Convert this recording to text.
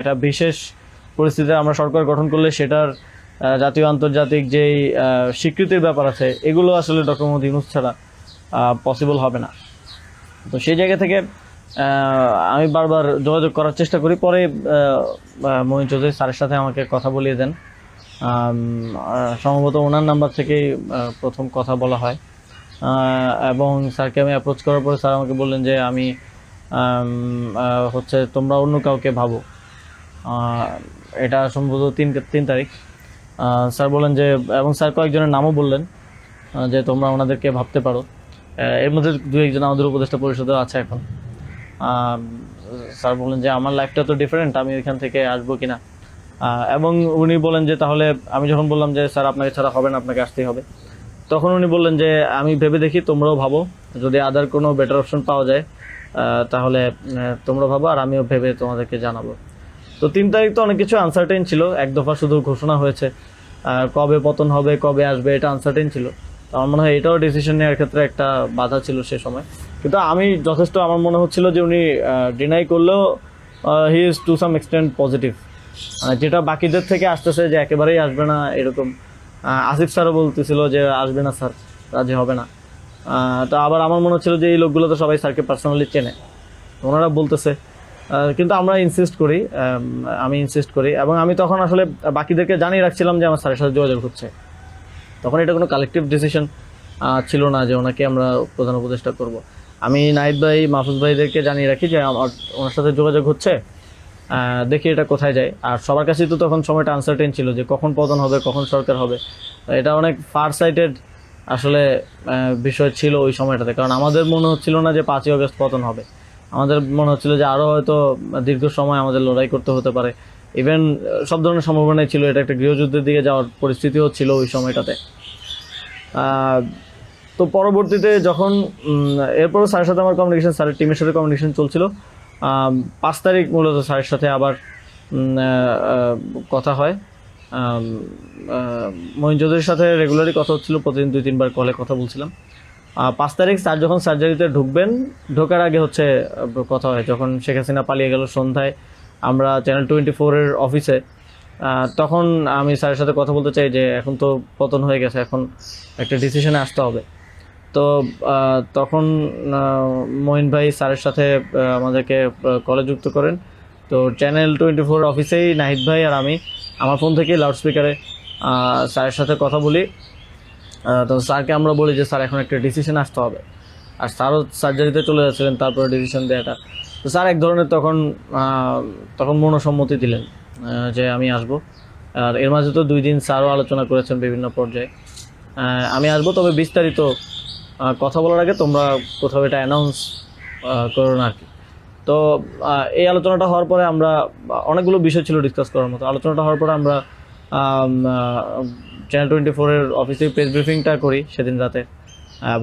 একটা বিশেষ পরিস্থিতিতে আমরা সরকার গঠন করলে সেটার জাতীয় আন্তর্জাতিক যেই স্বীকৃতির ব্যাপার আছে, এগুলো আসলে ডক্টর মোহাম্মদ ইউনুস ছাড়া পসিবল হবে না। তো সেই জায়গা থেকে আমি বারবার যোগাযোগ করার চেষ্টা করি। পরে মহিন চৌধুরী স্যারের সাথে আমাকে কথা বলিয়ে দেন। সম্ভবত ওনার নাম্বার থেকেই প্রথম কথা বলা হয়। এবং স্যারকে আমি অ্যাপ্রোচ করার পরে স্যার আমাকে বললেন যে আমি হচ্ছে তোমরা অন্য কাউকে ভাবো। এটা সম্ভবত তিন তিন তারিখ। স্যার বললেন যে, এবং স্যার কয়েকজনের নামও বললেন যে তোমরা ওনাদেরকে ভাবতে পারো। এর মধ্যে দু একজন আমাদের উপদেষ্টা পরিষদও আছে এখন। স্যার বললেন যে, আমার লাইফটা তো ডিফারেন্ট আমি এখান থেকে আসব কিনা? এবং উনি বলেন যে, তাহলে আমি যখন বললাম যে, স্যার আপনাকে ছাড়া হবে না, আপনাকে আসতেই হবে। তখন উনি বললেন যে, আমি ভেবে দেখি তোমরাও ভাবো, যদি আদার কোনো বেটার অপশন পাওয়া যায় তাহলে তোমরা ভাবো, আর আমিও ভেবে তোমাদেরকে জানাব। তো তিন তারিখ তো অনেক কিছু আনসার্টেন ছিল। এক দফা শুধু ঘোষণা হয়েছে। আহ, কবে পতন হবে কবে আসবে এটা আনসার্টেন ছিল। তো আমার মনে হয় এটাও ডিসিশন নেওয়ার ক্ষেত্রে একটা বাধা ছিল সে সময়। কিন্তু আমি যথেষ্ট আমার মনে হচ্ছিল যে উনি ডিনাই করলেও he is to some extent positive যেটা বাকিদের থেকে আসতেছে যে একেবারেই আসবে না এরকম। আসিফ স্যারও বলতেছিল যে আসবে না স্যার রাজি হবে না। তো আবার আমার মনে হচ্ছিল যে এই লোকগুলো তো সবাই স্যারকে পার্সোনালি চেনে। ওনারা বলতেছে কিন্তু আমরা ইনসিস্ট করি আমি ইনসিস্ট করি এবং আমি তখন আসলে বাকিদেরকে জানিয়ে রাখছিলাম যে আমার স্যারের সাথে যোগাযোগ হচ্ছে। তখন এটা কোনো কালেকটিভ ডিসিশন ছিল না যে ওনাকে আমরা প্রধান উপদেষ্টা করব। আমি নাইদ ভাই, মাহফুজ ভাইদেরকে জানিয়ে রাখি যে আমার, ওনার সাথে যোগাযোগ হচ্ছে দেখি এটা কোথায় যায়। আর সবার কাছেই তো তখন সময়টা আনসার্টেন ছিল যে কখন পতন হবে, কখন সরকার হবে। এটা অনেক ফার সাইটেড আসলে বিষয় ছিল ওই সময়টাতে। কারণ আমাদের মনে হচ্ছিল না যে পাঁচই অগস্ট পতন হবে। আমাদের মনে হচ্ছিল যে আরও হয়তো দীর্ঘ সময় আমাদের লড়াই করতে হতে পারে। ইভেন সব ধরনের সম্ভাবনাই ছিল, এটা একটা গৃহযুদ্ধের দিকে যাওয়ার পরিস্থিতিও ছিল ওই সময়টাতে। তো পরবর্তীতে যখন এরপরও স্যারের সাথে আমার কমিউনিকেশন স্যারের টিমের সাথে কমিউনিকেশন চলছিল পাঁচ তারিখ মূলত স্যারের সাথে আবার কথা হয়। মহিন চৌধুরীর সাথে রেগুলারই কথা হচ্ছিল, প্রতিদিন দুই, তিনবার কলে কথা বলছিলাম। পাঁচ তারিখ স্যার যখন সার্জারিতে ঢুকবেন, ঢোকার আগে হচ্ছে কথা হয়। যখন শেখ হাসিনা পালিয়ে গেল সন্ধ্যায়, আমরা চ্যানেল টোয়েন্টি ফোরের অফিসে তখন আমি স্যারের সাথে কথা বলতে চাই যে, এখন তো পতন হয়ে গেছে, এখন একটা ডিসিশনে আসতে হবে। তো তখন মঈন ভাই স্যারের সাথে আমাদেরকে কলে যুক্ত করেন। তো চ্যানেল টোয়েন্টি ফোর অফিসেই নাহিদ ভাই আর আমি, আমার ফোন থেকে লাউড স্পিকারে স্যারের সাথে কথা বলি। তো স্যারকে আমরা বলি যে, স্যার, এখন একটা ডিসিশন আসতে হবে। আর স্যারও সার্জারিতে চলে যাচ্ছিলেন, তারপরে ডিসিশন দেওয়াটা তো স্যার এক ধরনের তখন তখন মনোসম্মতি দিলেন যে আমি আসব। আর এর মাঝে তো দুই দিন স্যারও আলোচনা করেছেন বিভিন্ন পর্যায়ে। আমি আসব, তবে বিস্তারিত কথা বলার আগে তোমরা কোথাও এটা অ্যানাউন্স করো না আর কি তো এই আলোচনাটা হওয়ার পরে আমরা, অনেকগুলো বিষয় ছিল ডিসকাস করার মতো। আলোচনাটা হওয়ার পরে আমরা চ্যানেল টোয়েন্টি ফোরের অফিসে প্রেস ব্রিফিংটা করি সেদিন রাতে।